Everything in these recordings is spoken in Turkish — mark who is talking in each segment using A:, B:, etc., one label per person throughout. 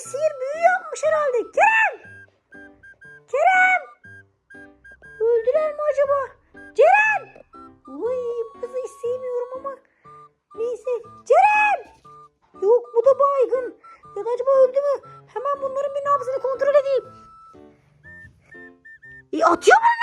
A: sihir büyü yapmış herhalde. Kerem! Kerem! Öldüler mi acaba? Kerem! Uy bu kızı hiç ama. Neyse. Kerem! Yok bu da baygın. Ya da acaba öldü mü? Hemen bunların bir nabzını kontrol edeyim. E, atıyor bana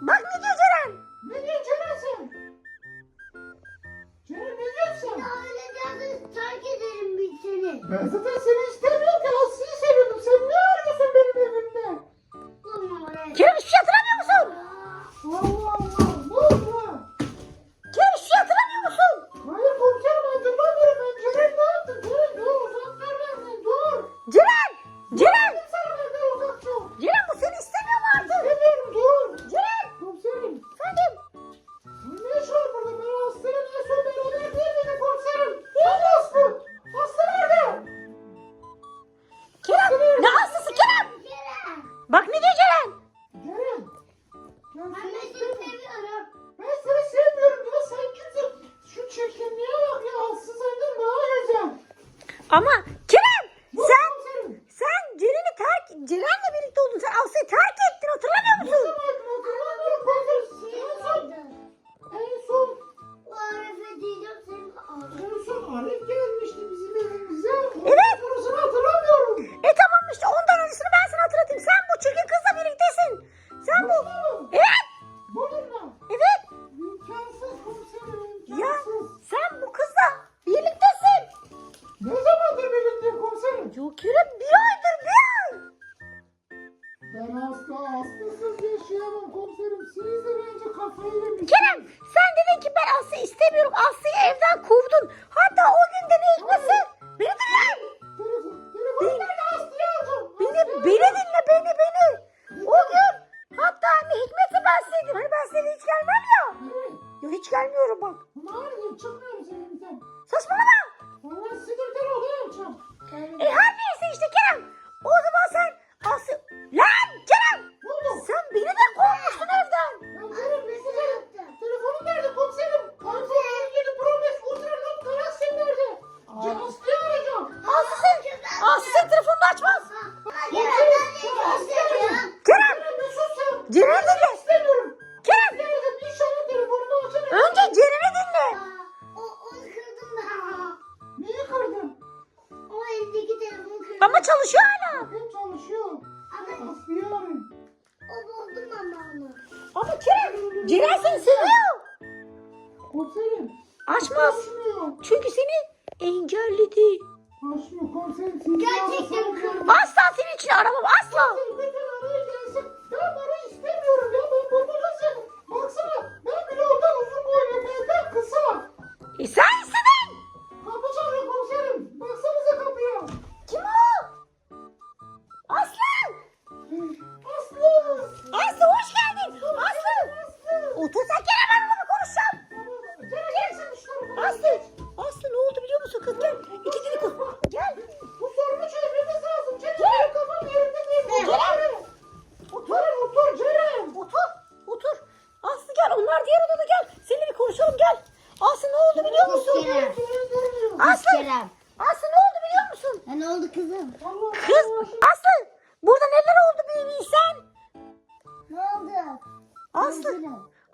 A: Bak ne Ama
B: hasta, hastasız yaşayamam komiserim. Siz de bence kafayı yemişsiniz.
A: Kerem sen dedin ki ben Aslı istemiyorum. Aslı'yı evden kovdun. Hatta o günden ilkması. Beni dinle.
B: Telefon, telefon nerede Aslı'yı alacağım?
A: Beni, beni dinle beni beni. O gün hatta hani Hikmet'e ben size dedim. Hani ben size hiç gelmem ya. Ya hiç gelmiyorum bak.
B: Maalesef çıkmıyorum senin evimden.
A: Saçmalama.
B: Vallahi sinirden oluyorum çok.
A: E her neyse işte Kerem. O zaman sen Ben seni Açmaz. Çünkü seni engelledi.
B: Açmıyor komiserim.
C: Gerçekten kırmızı.
A: Asla senin için aramam asla.
B: Komiserim,
A: oldu biliyor musun? Aslı. Aslı ne oldu biliyor musun? E, ne oldu
C: kızım?
A: Kız Aslı burada neler oldu bir.
C: Ne oldu?
A: Aslı.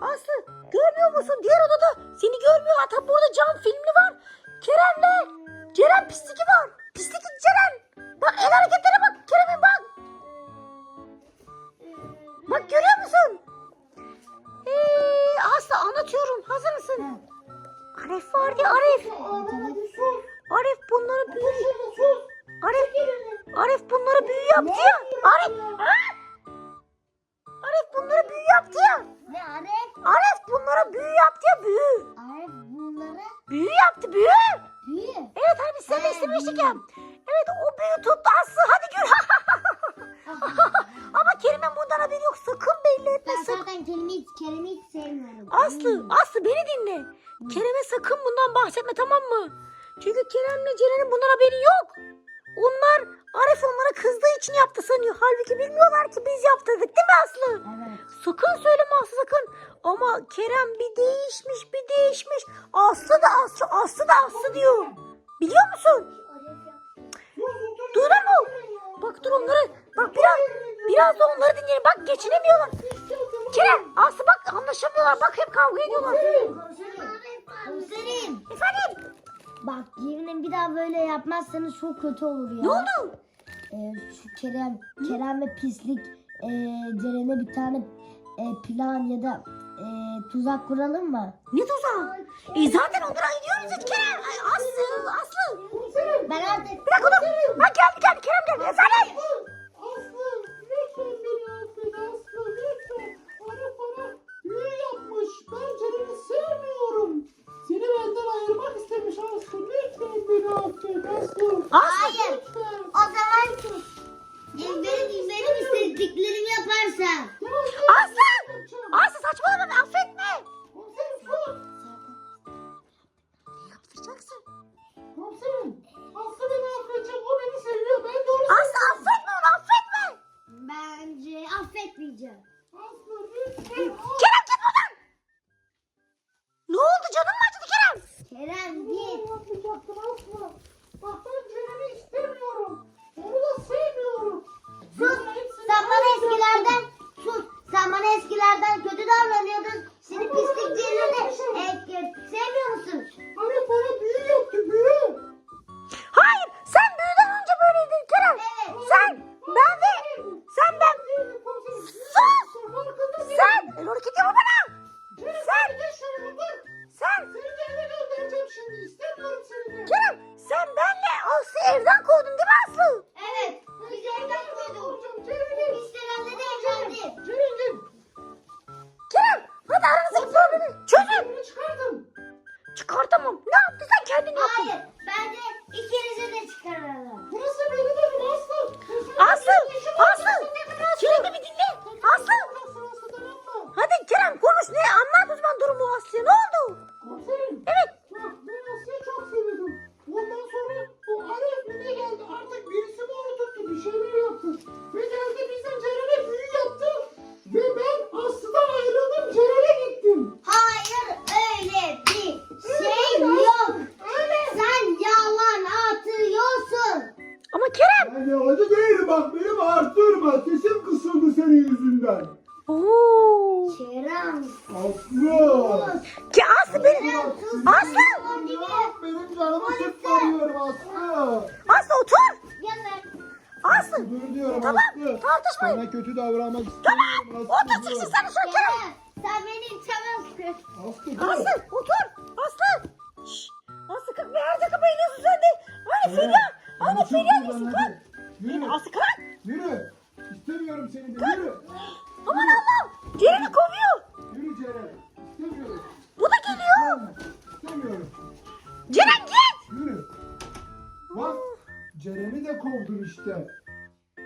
A: Aslı görmüyor musun? Diğer odada seni görmüyor. Hatta burada cam filmli var. Kerem'le. Kerem pislik var. Pislik Kerem. Bak el hareketlere bak. Kerem'e bak. Bak görüyor musun? Ee, Aslı anlatıyorum. Hazır mısın? Hı. Arif vardı ya, Arif. Arif bunları büyü. Arif, Arif bunları büyü yaptı ya. Arif! Arif bunları büyü yaptı ya.
C: Ne Arif?
A: Arif bunlara büyü yaptı ya büyü.
C: Arif bunları
A: Büyü yaptı büyü.
C: büyü.
A: Evet hani biz seninle istemiştik ya. Evet o büyü tuttu Aslı hadi gör. Ama Kerim'in bundan haberi yok. Sakın belli etme
C: Ben
A: sakın.
C: zaten kelime hiç, kelime hiç sevmiyorum.
A: Aslı, Aslı beni dinle. Kerem'e sakın bundan bahsetme tamam mı? Çünkü Kerem'le Ceren'in bundan haberi yok. Onlar Arif onlara kızdığı için yaptı sanıyor. Halbuki bilmiyorlar ki biz yaptırdık değil mi Aslı?
C: Evet.
A: Sakın söyleme Aslı sakın. Ama Kerem bir değişmiş bir değişmiş. Aslı da Aslı, Aslı da Aslı diyor. Biliyor musun? Duydun mu? Bak dur onları. Bak biraz biraz da onları dinleyelim. Bak geçinemiyorlar. Kerem, Aslı bak anlaşamıyorlar. Bak hep kavga ediyorlar. Efendim?
C: Bak yemin bir daha böyle yapmazsanız çok kötü olur ya.
A: Ne oldu?
C: Ee, şu Kerem, Kerem ve pislik ee, Ceren'e bir tane ee, plan ya da ee, tuzak kuralım mı?
A: Ne tuzağı? E zaten onları ayırıyoruz ya Kerem. Ay, Aslı, Aslı.
C: Ben artık
A: dakika dur. Ha geldi geldi Kerem geldi. Efendim?
D: Aslı.
C: Hayır.
B: Yüzünden.
A: Oo.
C: Kerem.
B: Aslı.
A: Ki Aslı benim.
C: Kerem.
B: Bak benim canımı sıkmıyorum Aslı.
A: Aslı otur.
C: Gel
A: Aslı.
B: Dur diyorum
A: Tamam,
B: Aslı.
A: tartışmayın.
B: Sana kötü davranmak istemiyorum Aslı.
A: Otur sen şu Kerem.
C: Kerem. Sen beni itemezsin.
B: Aslı.
A: Aslı otur.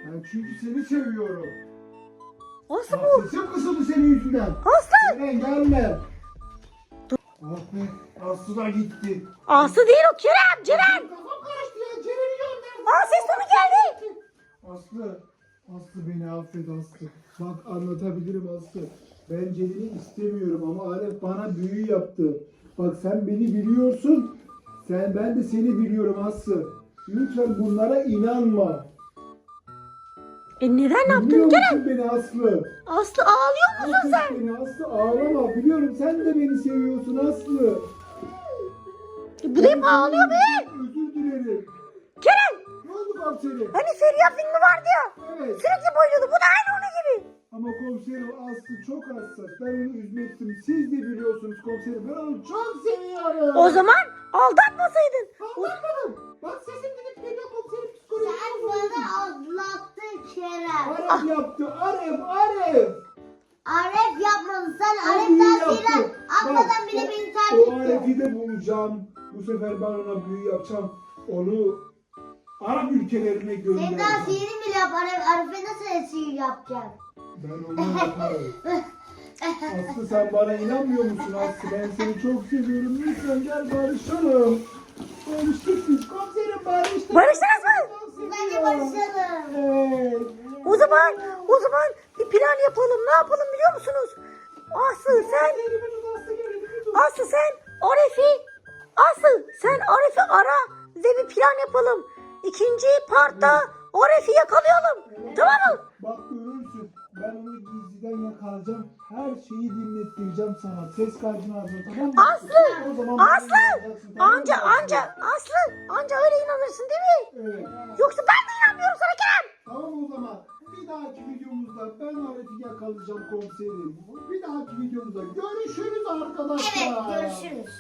B: Ben çünkü seni seviyorum.
A: Aslı bu.
B: sesim kısıldı senin yüzünden.
A: Aslı.
B: Ceren gelme. Oh be Aslı da gitti.
A: Aslı değil o Kerem. Ceren.
D: Kafam karıştı ya. Ceren'i gönderdim.
A: Aa ses tonu geldi.
B: Aslı, Aslı beni affet Aslı. Bak anlatabilirim Aslı. Ben Ceren'i istemiyorum ama Arif bana büyü yaptı. Bak sen beni biliyorsun. Sen ben de seni biliyorum Aslı. Lütfen bunlara inanma.
A: E neden yaptın
B: Biliyor
A: Kerem?
B: musun beni Aslı?
A: Aslı ağlıyor musun sen?
B: beni Aslı ağlama. Biliyorum sen de beni seviyorsun Aslı.
A: E, bu da hep ağlıyor be.
B: Özür dilerim.
A: Kerem.
B: Ne oldu komiserim.
A: Hani Feriha filmi vardı ya.
B: Evet.
A: Sürekli boyluyordu. Bu da aynı onun gibi.
B: Ama komiserim Aslı çok hassas. Ben onu üzmektim. Siz de biliyorsunuz komiserim. Ben onu çok seviyorum.
A: O zaman aldatmasaydın.
D: Anlatmadım. Bak sesim gidip geliyor komiserim psikolojik
C: Sen
D: bozuldu.
C: bana anlattın Kerem.
B: Arif yaptı. Arif, Arif.
C: Aref yapmadı. Sen
B: O yaptı.
C: atmadan
B: Bak,
C: bile
B: o-
C: beni
B: O
C: terk etti.
B: Arif'i de bulacağım. Bu sefer ben ona büyü yapacağım. Onu Arap ülkelerine
C: Sen daha
B: göndereceğim.
C: sihiri bile yap. Arif'e nasıl sihir yapacaksın?
B: Ben onu yaparım. Aslı sen bana inanmıyor musun Aslı? Ben seni çok seviyorum. Lütfen gel barışalım. Barıştık biz. Komiserim barıştık.
A: Barıştınız mı?
B: Çok
C: Bence
B: seviyorum.
C: barışalım.
B: Evet.
A: O zaman o zaman bir plan yapalım. Ne yapalım biliyor musunuz? Aslı sen
D: Aslı
A: sen Arif'i Aslı sen Arif'i ara ve bir plan yapalım. İkinci partta Arif'i yakalayalım. Tamam mı?
B: Bak görürsün. Ben onu gizliden yakalayacağım. Her şeyi dinlettireceğim sana. Ses kaydını alacağım tamam mı?
A: Aslı!
B: O zaman
A: Aslı!
B: inanacaksın, tamam mı
A: Anca anca Aslı anca öyle inanırsın değil mi?
B: Evet.
A: Yoksa ben de inanmıyorum sana Kerem.
B: Tamam o zaman. Bir dahaki videomuzda ben Arif'i yakalayacağım komiserim. Bir dahaki videomuzda görüşürüz arkadaşlar.
C: Evet görüşürüz.